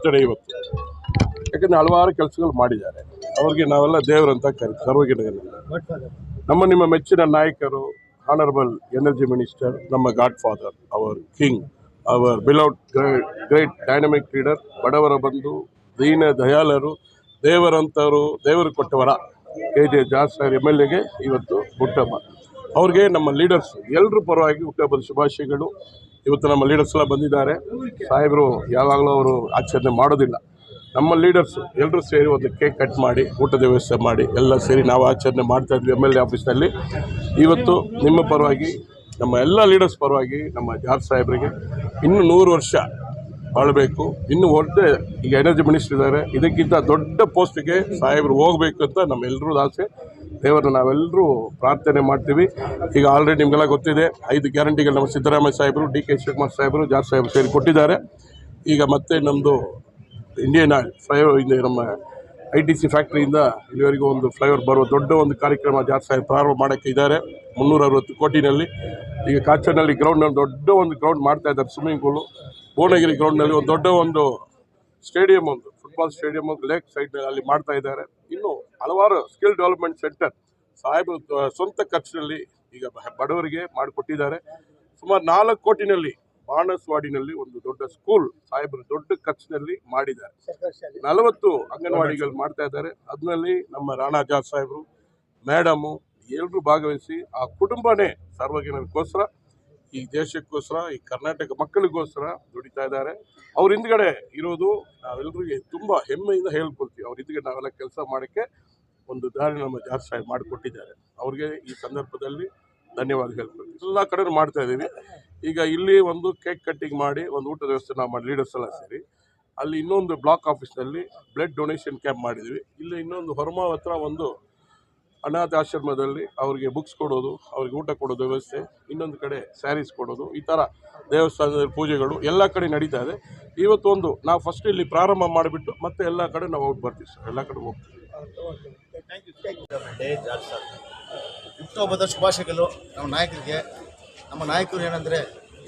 Birthday ಇವತ್ತು. ಯಾಕಂದರೆ ಹಲವಾರು ಕೆಲಸಗಳು ಮಾಡಿದ್ದಾರೆ. ಅವ್ರಿಗೆ ನಾವೆಲ್ಲ ದೇವರಂತ ಕರಿ ಸರ್ವಗಿನಗಲ್ಲ ನಮ್ಮ ನಿಮ್ಮ ಮೆಚ್ಚಿನ ನಾಯಕರು ಆನರಬಲ್ ಎನರ್ಜಿ ಮಿನಿಸ್ಟರ್ ನಮ್ಮ god father our king our beloved great dynamic leader ಬಡವರ ಬಂಧು, ದೀನ ದಯಾಲರು ದೇವರಂತವರು ದೇವರು ಕೊಟ್ಟವರ, ಕೆ. ಜೆ. ಜಾಸ್ ಎಂ ಎಲ್ ಎಗೆ ಇವತ್ತು ಹುಟ್ಟಹಬ್ಬ ಅವ್ರಿಗೆ ನಮ್ಮ ಲೀಡರ್ಸ್ ಎಲ್ಲರೂ ಪರವಾಗಿ ಹುಟ್ಟುಹಬ್ಬದ ಶುಭಾಶಯಗಳು. ಇವತ್ತು ನಮ್ಮ ಲೀಡರ್ಸ್ ಎಲ್ಲ ಬಂದಿದ್ದಾರೆ. ಸಾಹೇಬರು, ಯಾವಾಗಲೂ ಅವರು ಆಚರಣೆ ಮಾಡೋದಿಲ್ಲ. ನಮ್ಮ ಲೀಡರ್ಸ್ ಎಲ್ಲರೂ ಸೇರಿ ಒಂದು ಕೇಕ್ ಕಟ್ ಮಾಡಿ, ಊಟದ ವ್ಯವಸ್ಥೆ ಮಾಡಿ, ಎಲ್ಲ ಸೇರಿ ನಾವು ಆಚರಣೆ ಮಾಡ್ತಾ ಇದ್ವಿ ಎಂ ಎಲ್ ಎ ಆಫೀಸ್ನಲ್ಲಿ ಇವತ್ತು ನಿಮ್ಮ ಪರವಾಗಿ, ನಮ್ಮ ಎಲ್ಲ ಲೀಡರ್ಸ್ ಪರವಾಗಿ ನಮ್ಮ ಜಾರ್ ಸಾಹೇಬರಿಗೆ ಇನ್ನೂ ನೂರು ವರ್ಷ ಬಾಳಬೇಕು. ಇನ್ನು ಒಳ್ಳೆ ಈಗ ಎನರ್ಜಿ ಮಿನಿಸ್ಟರ್ ಇದ್ದಾರೆ. ಇದಕ್ಕಿಂತ ದೊಡ್ಡ ಪೋಸ್ಟಿಗೆ ಸಾಹೇಬರು ಹೋಗಬೇಕು ಅಂತ ನಮ್ಮೆಲ್ಲರೂ ಆಸೆ. ದೇವರನ್ನ ನಾವೆಲ್ಲರೂ ಪ್ರಾರ್ಥನೆ ಮಾಡ್ತೀವಿ. ಈಗ ಆಲ್ರೆಡಿ ನಿಮಗೆಲ್ಲ ಗೊತ್ತಿದೆ, ಐದು ಗ್ಯಾರಂಟಿಗಳು ನಮ್ಮ ಸಿದ್ದರಾಮಯ್ಯ ಸಾಹೇಬರು, ಡಿ ಕೆ ಶಿವಕುಮಾರ್ ಸಾಹೇಬರು ಜಾರ್ ಸಾಹೇಬರು ಸೇರಿ ಕೊಟ್ಟಿದ್ದಾರೆ. ಈಗ ಮತ್ತೆ ನಮ್ಮದು ಇಂಡಿಯನ್ ಫ್ಲೈಓವರ್ ಇಂದ ನಮ್ಮ ಐ ಟಿ ಸಿ ಫ್ಯಾಕ್ಟ್ರಿಯಿಂದ ಇಲ್ಲಿವರೆಗೂ ಒಂದು ಫ್ಲೈಓವರ್ ಬರುವ ದೊಡ್ಡ ಒಂದು ಕಾರ್ಯಕ್ರಮ ಜಾರ್ ಸಾಹೇಬ್ ಪ್ರಾರಂಭ ಮಾಡೋಕ್ಕೆ ಇದ್ದಾರೆ. ಮುನ್ನೂರ ಅರವತ್ತು ಕೋಟಿನಲ್ಲಿ. ಈಗ ಕಾಚನಲ್ಲಿ ಗ್ರೌಂಡ್ನಲ್ಲಿ ದೊಡ್ಡ ಒಂದು ಗ್ರೌಂಡ್ ಮಾಡ್ತಾ ಇದ್ದಾರೆ ಸ್ವಿಮ್ಮಿಂಗ್ ಪೂಲು ಭುವನಗಿರಿ ಗ್ರೌಂಡ್ನಲ್ಲಿ ಒಂದು ದೊಡ್ಡ ಒಂದು ಸ್ಟೇಡಿಯಂ ಒಂದು ಫುಟ್ಬಾಲ್ ಸ್ಟೇಡಿಯಮ್ ಲೇಕ್ ಸೈಡ್ ಅಲ್ಲಿ ಮಾಡ್ತಾ ಇದ್ದಾರೆ. ಇನ್ನು ಹಲವಾರು ಸ್ಕಿಲ್ ಡೆವಲಪ್ಮೆಂಟ್ ಸೆಂಟರ್ ಸಾಹೇಬ ಸ್ವಂತ ಖರ್ಚಿನಲ್ಲಿ ಈಗ ಬಡವರಿಗೆ ಮಾಡಿಕೊಟ್ಟಿದ್ದಾರೆ. ಸುಮಾರು ನಾಲ್ಕು ಕೋಟಿನಲ್ಲಿ ಬಾಣಸ್ವಾಡಿನಲ್ಲಿ ಒಂದು ದೊಡ್ಡ ಸ್ಕೂಲ್ ಸಾಹೇಬರು ದೊಡ್ಡ ಖರ್ಚಿನಲ್ಲಿ ಮಾಡಿದ್ದಾರೆ. ನಲವತ್ತು ಅಂಗನವಾಡಿಗಳು ಮಾಡ್ತಾ ಇದ್ದಾರೆ. ಅದರಲ್ಲಿ ನಮ್ಮ ರಾಣಾ ಜಾಜ್ ಸಾಹೇಬರು ಮೇಡಮು ಎಲ್ಲರೂ ಭಾಗವಹಿಸಿ ಆ ಕುಟುಂಬನೇ ಸಾರ್ವಜನಿಕರಿಗೋಸ್ಕರ ಈ ದೇಶಕ್ಕೋಸ್ಕರ, ಈ ಕರ್ನಾಟಕ ಮಕ್ಕಳಿಗೋಸ್ಕರ ದುಡಿತಾ ಇದ್ದಾರೆ. ಅವ್ರ ಹಿಂದ್ಗಡೆ ಇರೋದು ನಾವೆಲ್ಲರಿಗೆ ತುಂಬ ಹೆಮ್ಮೆಯಿಂದ ಹೇಳ್ಕೊಳ್ತೀವಿ. ಅವ್ರ ಹಿಂದ್ಗಡೆ ನಾವೆಲ್ಲ ಕೆಲಸ ಮಾಡೋಕ್ಕೆ ಒಂದು ದಾರಿ ನಮ್ಮ ಜಾರ್ ಸಾಹೇಬ್ ಮಾಡಿಕೊಟ್ಟಿದ್ದಾರೆ. ಅವ್ರಿಗೆ ಈ ಸಂದರ್ಭದಲ್ಲಿ ಧನ್ಯವಾದ ಹೇಳ್ಕೊಳ್ತೀವಿ ಎಲ್ಲ ಕಡೆ ಮಾಡ್ತಾ ಇದ್ದೀವಿ. ಈಗ ಇಲ್ಲಿ ಒಂದು ಕೇಕ್ ಕಟ್ಟಿಂಗ್ ಮಾಡಿ, ಒಂದು ಊಟದ ವ್ಯವಸ್ಥೆ ನಾವು ಮಾಡಿ, ಲೀಡರ್ಸ್ ಎಲ್ಲ ಸೇರಿ. ಅಲ್ಲಿ ಇನ್ನೊಂದು ಬ್ಲಾಕ್ ಆಫೀಸ್ನಲ್ಲಿ ಬ್ಲಡ್ ಡೊನೇಷನ್ ಕ್ಯಾಂಪ್ ಮಾಡಿದ್ವಿ ಇಲ್ಲಿ ಇನ್ನೊಂದು ಹೊರಮಾವ್ ಹತ್ರ ಒಂದು ಅನಾಥ ಆಶ್ರಮದಲ್ಲಿ ಅವರಿಗೆ ಬುಕ್ಸ್ ಕೊಡೋದು, ಅವ್ರಿಗೆ ಊಟ ಕೊಡೋದು ವ್ಯವಸ್ಥೆ, ಇನ್ನೊಂದು ಕಡೆ ಸ್ಯಾರೀಸ್ ಕೊಡೋದು, ಈ ಥರ ದೇವಸ್ಥಾನದಲ್ಲಿ ಪೂಜೆಗಳು ಎಲ್ಲ ಕಡೆ ನಡೀತಾ ಇದೆ. ಇವತ್ತೊಂದು ನಾವು ಫಸ್ಟ್ ಇಲ್ಲಿ ಪ್ರಾರಂಭ ಮಾಡಿಬಿಟ್ಟು ಮತ್ತೆ ಎಲ್ಲ ಕಡೆ ನಾವು ಅವ್ರು ಬರ್ತೀವಿ ಸರ್ ಎಲ್ಲ ಕಡೆ ಹೋಗ್ತೀವಿ. ಹುಟ್ಟುಹಬ್ಬದ ಶುಭಾಶಯಗಳು ನಮ್ಮ ನಾಯಕರಿಗೆ, ನಮ್ಮ ನಾಯಕರು ಏನಂದರೆ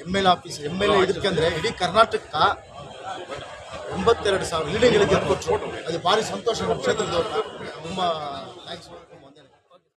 M L office M L A ಇದಕ್ಕೆ ಅಂದರೆ ಇಡೀ ಕರ್ನಾಟಕ ಎಂಬತ್ತೆರಡು ಸಾವಿರ ಕೊಟ್ಟರು ಅದು ಭಾರಿ ಸಂತೋಷ ನಮ್ಮ ಕ್ಷೇತ್ರದವ್ರನ್ನ. ನಮ್ಮ